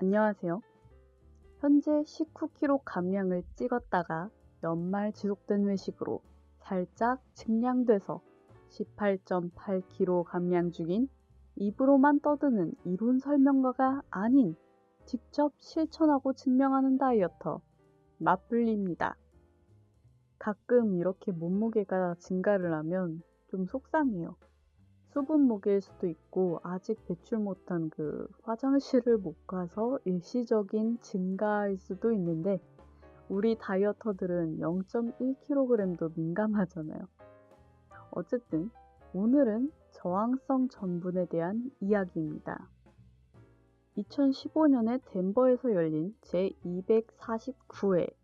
안녕하세요. 현재 19kg 감량을 찍었다가 연말 지속된 외식으로 살짝 증량돼서 18.8kg 감량 중인 입으로만 떠드는 이론 설명가가 아닌 직접 실천하고 증명하는 다이어터 맞불리입니다. 가끔 이렇게 몸무게가 증가를 하면 좀 속상해요. 수분 무게일 수도 있고 아직 배출 못한 그 화장실을 못 가서 일시적인 증가일 수도 있는데 우리 다이어터들은 0.1kg도 민감하잖아요. 어쨌든 오늘은 저항성 전분에 대한 이야기입니다. 2015년에 덴버에서 열린 제249회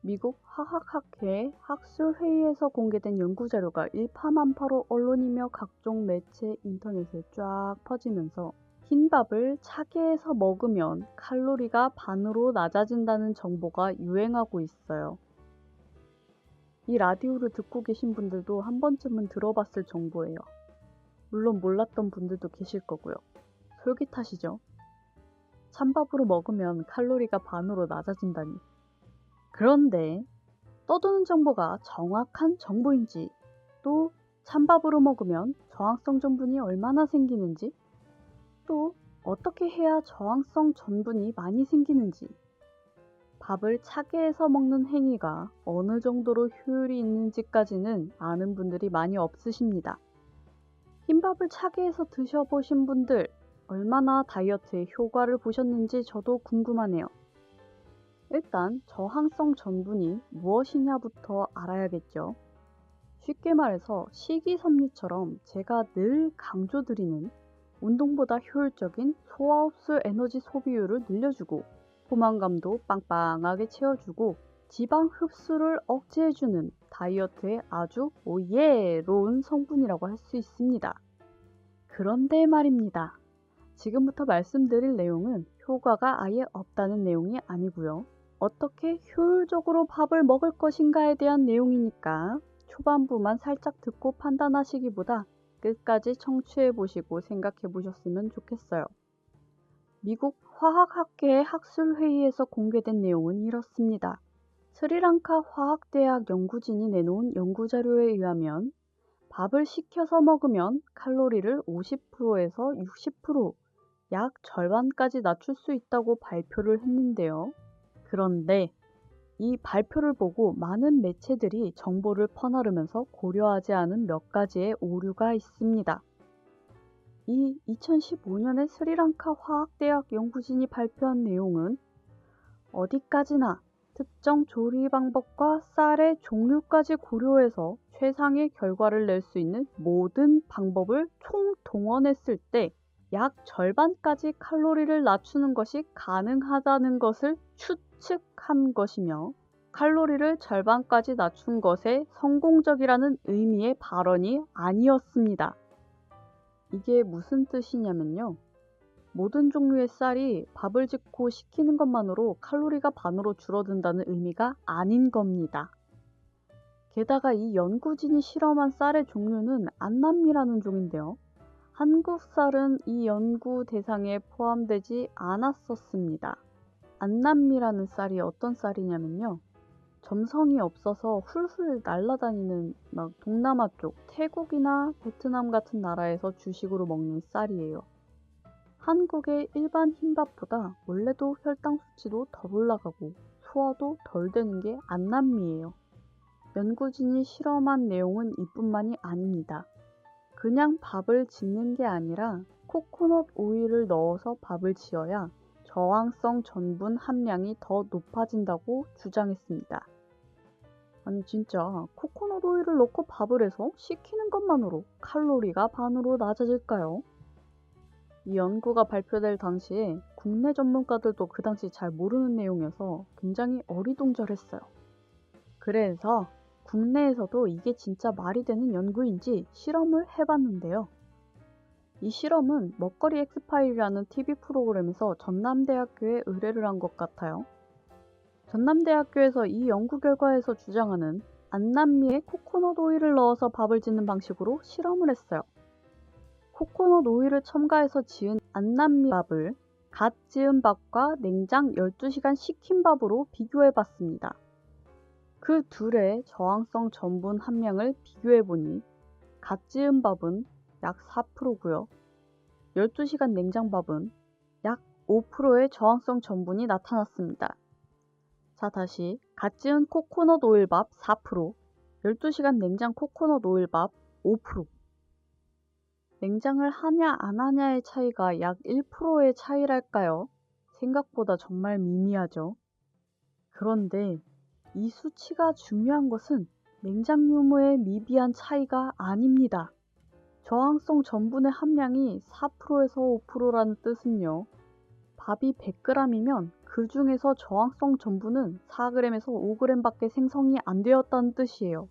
미국 화학학회 학술회의에서 공개된 연구자료가 일파만파로 언론이며 각종 매체 인터넷에 쫙 퍼지면서 흰밥을 차게 해서 먹으면 칼로리가 반으로 낮아진다는 정보가 유행하고 있어요. 이 라디오를 듣고 계신 분들도 한 번쯤은 들어봤을 정보예요. 물론 몰랐던 분들도 계실 거고요. 솔깃하시죠? 찬밥으로 먹으면 칼로리가 반으로 낮아진다니. 그런데 떠도는 정보가 정확한 정보인지 또 찬밥으로 먹으면 저항성 전분이 얼마나 생기는지 또 어떻게 해야 저항성 전분이 많이 생기는지 밥을 차게 해서 먹는 행위가 어느 정도로 효율이 있는지까지는 아는 분들이 많이 없으십니다. 흰밥을 차게 해서 드셔보신 분들 얼마나 다이어트에 효과를 보셨는지 저도 궁금하네요. 일단 저항성 전분이 무엇이냐부터 알아야겠죠. 쉽게 말해서 식이섬유처럼 제가 늘 강조드리는 운동보다 효율적인 소화흡수 에너지 소비율을 늘려주고 포만감도 빵빵하게 채워주고 지방 흡수를 억제해주는 다이어트에 아주 오예로운 성분이라고 할 수 있습니다. 그런데 말입니다. 지금부터 말씀드릴 내용은 효과가 아예 없다는 내용이 아니고요. 어떻게 효율적으로 밥을 먹을 것인가에 대한 내용이니까 초반부만 살짝 듣고 판단하시기보다 끝까지 청취해 보시고 생각해 보셨으면 좋겠어요. 미국 화학학회의 학술회의에서 공개된 내용은 이렇습니다. 스리랑카 화학대학 연구진이 내놓은 연구자료에 의하면 밥을 식혀서 먹으면 칼로리를 50%에서 60%, 약 절반까지 낮출 수 있다고 발표를 했는데요. 그런데 이 발표를 보고 많은 매체들이 정보를 퍼나르면서 고려하지 않은 몇 가지의 오류가 있습니다. 이 2015년에 스리랑카 화학대학 연구진이 발표한 내용은 어디까지나 특정 조리 방법과 쌀의 종류까지 고려해서 최상의 결과를 낼 수 있는 모든 방법을 총동원했을 때 약 절반까지 칼로리를 낮추는 것이 가능하다는 것을 추측한 것이며 칼로리를 절반까지 낮춘 것에 성공적이라는 의미의 발언이 아니었습니다. 이게 무슨 뜻이냐면요. 모든 종류의 쌀이 밥을 짓고 식히는 것만으로 칼로리가 반으로 줄어든다는 의미가 아닌 겁니다. 게다가 이 연구진이 실험한 쌀의 종류는 안남미라는 종인데요. 한국 쌀은 이 연구 대상에 포함되지 않았었습니다. 안남미라는 쌀이 어떤 쌀이냐면요. 점성이 없어서 훌훌 날아다니는 막 동남아 쪽 태국이나 베트남 같은 나라에서 주식으로 먹는 쌀이에요. 한국의 일반 흰밥보다 원래도 혈당 수치도 더 올라가고 소화도 덜 되는 게 안남미예요. 연구진이 실험한 내용은 이뿐만이 아닙니다. 그냥 밥을 짓는 게 아니라 코코넛 오일을 넣어서 밥을 지어야 저항성 전분 함량이 더 높아진다고 주장했습니다. 아니 진짜 코코넛 오일을 넣고 밥을 해서 식히는 것만으로 칼로리가 반으로 낮아질까요? 이 연구가 발표될 당시에 국내 전문가들도 그 당시 잘 모르는 내용이어서 굉장히 어리둥절했어요. 그래서 국내에서도 이게 진짜 말이 되는 연구인지 실험을 해봤는데요. 이 실험은 먹거리 엑스파일이라는 TV 프로그램에서 전남대학교에 의뢰를 한 것 같아요. 전남대학교에서 이 연구 결과에서 주장하는 안남미에 코코넛 오일을 넣어서 밥을 짓는 방식으로 실험을 했어요. 코코넛 오일을 첨가해서 지은 안남미 밥을 갓 지은 밥과 냉장 12시간 식힌 밥으로 비교해 봤습니다. 그 둘의 저항성 전분 함량을 비교해 보니 갓 지은 밥은 약 4%고요. 12시간 냉장밥은 약 5%의 저항성 전분이 나타났습니다. 자, 다시 갓 지은 코코넛 오일밥 4%, 12시간 냉장 코코넛 오일밥 5%. 냉장을 하냐 안 하냐의 차이가 약 1%의 차이랄까요? 생각보다 정말 미미하죠. 그런데 이 수치가 중요한 것은 냉장 유무의 미비한 차이가 아닙니다. 저항성 전분의 함량이 4%에서 5%라는 뜻은요. 밥이 100g이면 그 중에서 저항성 전분은 4g에서 5g 밖에 생성이 안 되었다는 뜻이에요.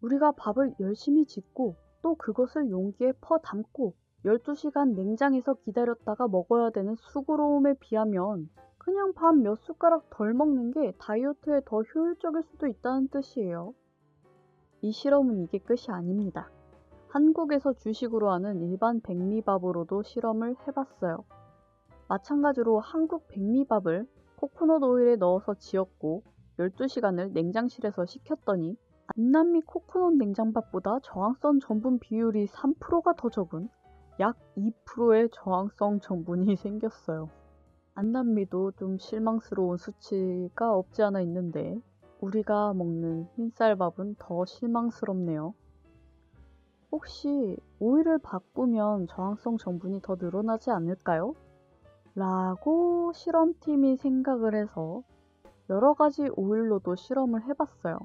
우리가 밥을 열심히 짓고 또 그것을 용기에 퍼 담고 12시간 냉장에서 기다렸다가 먹어야 되는 수고로움에 비하면 그냥 밥 몇 숟가락 덜 먹는 게 다이어트에 더 효율적일 수도 있다는 뜻이에요. 이 실험은 이게 끝이 아닙니다. 한국에서 주식으로 하는 일반 백미밥으로도 실험을 해봤어요. 마찬가지로 한국 백미밥을 코코넛 오일에 넣어서 지었고 12시간을 냉장실에서 식혔더니 안남미 코코넛 냉장밥보다 저항성 전분 비율이 3%가 더 적은 약 2%의 저항성 전분이 생겼어요. 안남미도 좀 실망스러운 수치가 없지 않아 있는데 우리가 먹는 흰쌀밥은 더 실망스럽네요. 혹시 오일을 바꾸면 저항성 전분이 더 늘어나지 않을까요? 라고 실험팀이 생각을 해서 여러 가지 오일로도 실험을 해봤어요.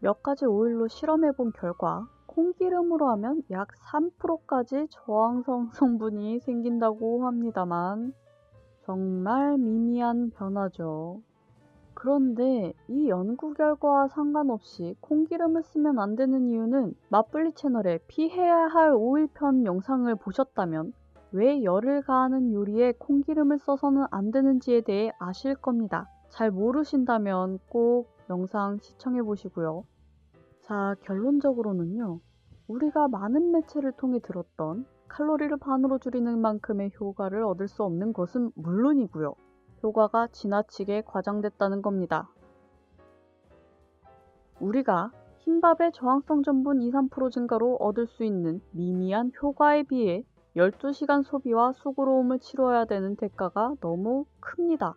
몇 가지 오일로 실험해 본 결과 콩기름으로 하면 약 3%까지 저항성 성분이 생긴다고 합니다만 정말 미미한 변화죠. 그런데 이 연구 결과와 상관없이 콩기름을 쓰면 안 되는 이유는 맞불리 채널에 피해야 할 오일편 영상을 보셨다면 왜 열을 가하는 요리에 콩기름을 써서는 안 되는지에 대해 아실 겁니다. 잘 모르신다면 꼭 영상 시청해 보시고요. 자, 결론적으로는요. 우리가 많은 매체를 통해 들었던 칼로리를 반으로 줄이는 만큼의 효과를 얻을 수 없는 것은 물론이고요. 효과가 지나치게 과장됐다는 겁니다. 우리가 흰밥의 저항성 전분 2, 3% 증가로 얻을 수 있는 미미한 효과에 비해 12시간 소비와 수고로움을 치러야 되는 대가가 너무 큽니다.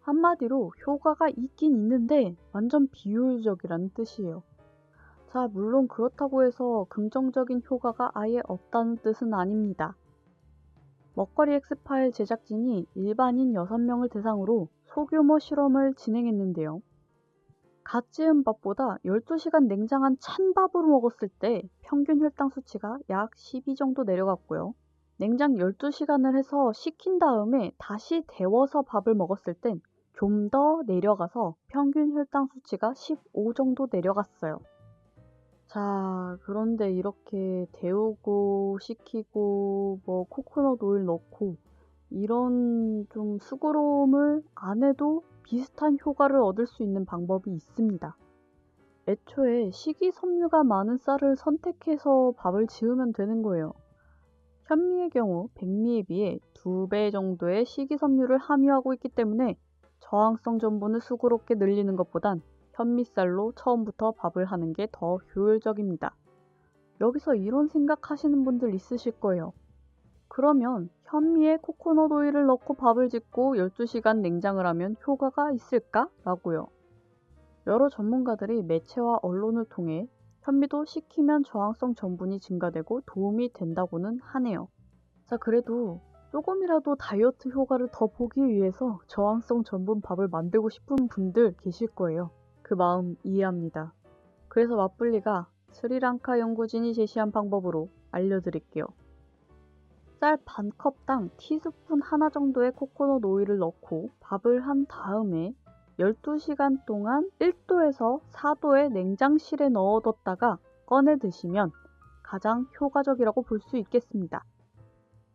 한마디로 효과가 있긴 있는데 완전 비효율적이라는 뜻이에요. 자, 물론 그렇다고 해서 긍정적인 효과가 아예 없다는 뜻은 아닙니다. 먹거리 엑스파일 제작진이 일반인 6명을 대상으로 소규모 실험을 진행했는데요. 갓 지은 밥보다 12시간 냉장한 찬 밥으로 먹었을 때 평균 혈당 수치가 약 12 정도 내려갔고요. 냉장 12시간을 해서 식힌 다음에 다시 데워서 밥을 먹었을 땐 좀 더 내려가서 평균 혈당 수치가 15 정도 내려갔어요. 자, 그런데 이렇게 데우고 식히고 뭐 코코넛 오일 넣고 이런 좀 수고로움을 안 해도 비슷한 효과를 얻을 수 있는 방법이 있습니다. 애초에 식이섬유가 많은 쌀을 선택해서 밥을 지으면 되는 거예요. 현미의 경우 백미에 비해 2배 정도의 식이섬유를 함유하고 있기 때문에 저항성 전분을 수고롭게 늘리는 것보단 현미쌀로 처음부터 밥을 하는 게 더 효율적입니다. 여기서 이런 생각하시는 분들 있으실 거예요. 그러면 현미에 코코넛 오일을 넣고 밥을 짓고 12시간 냉장을 하면 효과가 있을까? 라고요. 여러 전문가들이 매체와 언론을 통해 현미도 식히면 저항성 전분이 증가되고 도움이 된다고는 하네요. 자, 그래도 조금이라도 다이어트 효과를 더 보기 위해서 저항성 전분 밥을 만들고 싶은 분들 계실 거예요. 그 마음 이해합니다. 그래서 맞불리가 스리랑카 연구진이 제시한 방법으로 알려드릴게요. 쌀 반 컵당 티스푼 하나 정도의 코코넛 오일을 넣고 밥을 한 다음에 12시간 동안 1도에서 4도의 냉장실에 넣어뒀다가 꺼내 드시면 가장 효과적이라고 볼 수 있겠습니다.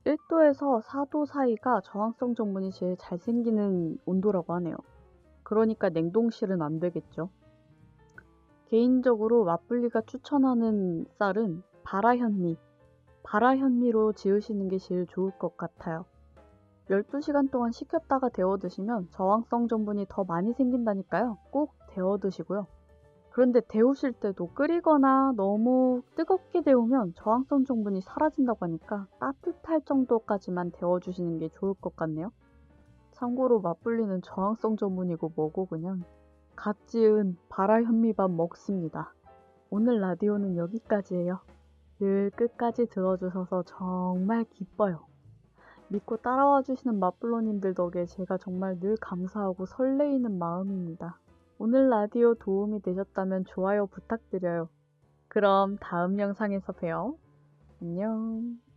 1도에서 4도 사이가 저항성 전분이 제일 잘 생기는 온도라고 하네요. 그러니까 냉동실은 안 되겠죠. 개인적으로 맞불리가 추천하는 쌀은 바라현미, 바라현미로 지으시는 게 제일 좋을 것 같아요. 12시간 동안 식혔다가 데워 드시면 저항성 전분이 더 많이 생긴다니까요. 꼭 데워 드시고요. 그런데 데우실 때도 끓이거나 너무 뜨겁게 데우면 저항성 전분이 사라진다고 하니까 따뜻할 정도까지만 데워주시는 게 좋을 것 같네요. 참고로 맞불리는 저항성 전분이고 뭐고 그냥 갓 지은 바라 현미밥 먹습니다. 오늘 라디오는 여기까지예요. 늘 끝까지 들어주셔서 정말 기뻐요. 믿고 따라와 주시는 맛블로님들 덕에 제가 정말 늘 감사하고 설레이는 마음입니다. 오늘 라디오 도움이 되셨다면 좋아요 부탁드려요. 그럼 다음 영상에서 봬요. 안녕.